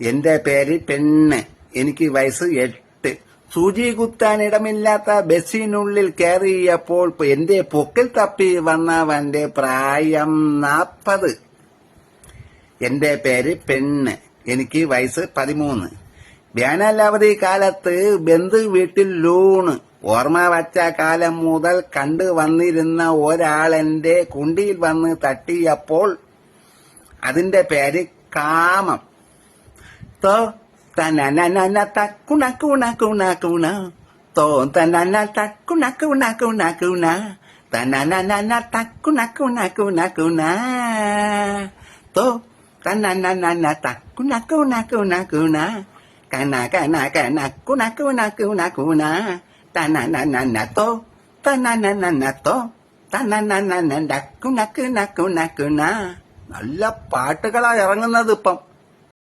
എന്റെ പേര് പെണ്ണ്. എനിക്ക് വയസ്സ് എട്ട്. സൂചി കുത്താൻ ഇടമില്ലാത്ത ബസ്സിനുള്ളിൽ കയറിയപ്പോൾ എന്റെ പൊക്കിൽ തപ്പി വന്നവന്റെ പ്രായം നാപ്പത്. എന്റെ പേര് പെണ്ണ്. എനിക്ക് വയസ്സ് പതിമൂന്ന്. വേനലവധി കാലത്ത് ബന്ധു വീട്ടിൽ ലൂണ്. ഓർമ്മ വച്ച കാലം മുതൽ കണ്ടു വന്നിരുന്ന ഒരാളെന്റെ കുണ്ടിയിൽ വന്ന് തട്ടിയപ്പോൾ അതിന്റെ പേര് കാമം. തോ തനനന തക്കുണ കുണ കുണ കുണ തോ തനന തക്കുണ കുണ കുണ കുണ തനനന തക്കുണ കുണ കുണ കുണ തോ തനനന തക്കുണ കുണ കുണ കുണ കന കന കന കുണ കുണ കുണ കുണ തനനന തോ തനനന തോ തനനന കുണ കുണ കുണ കുണ നല്ല പാട്ടുകളാ ഇറങ്ങുന്നത് ഇപ്പം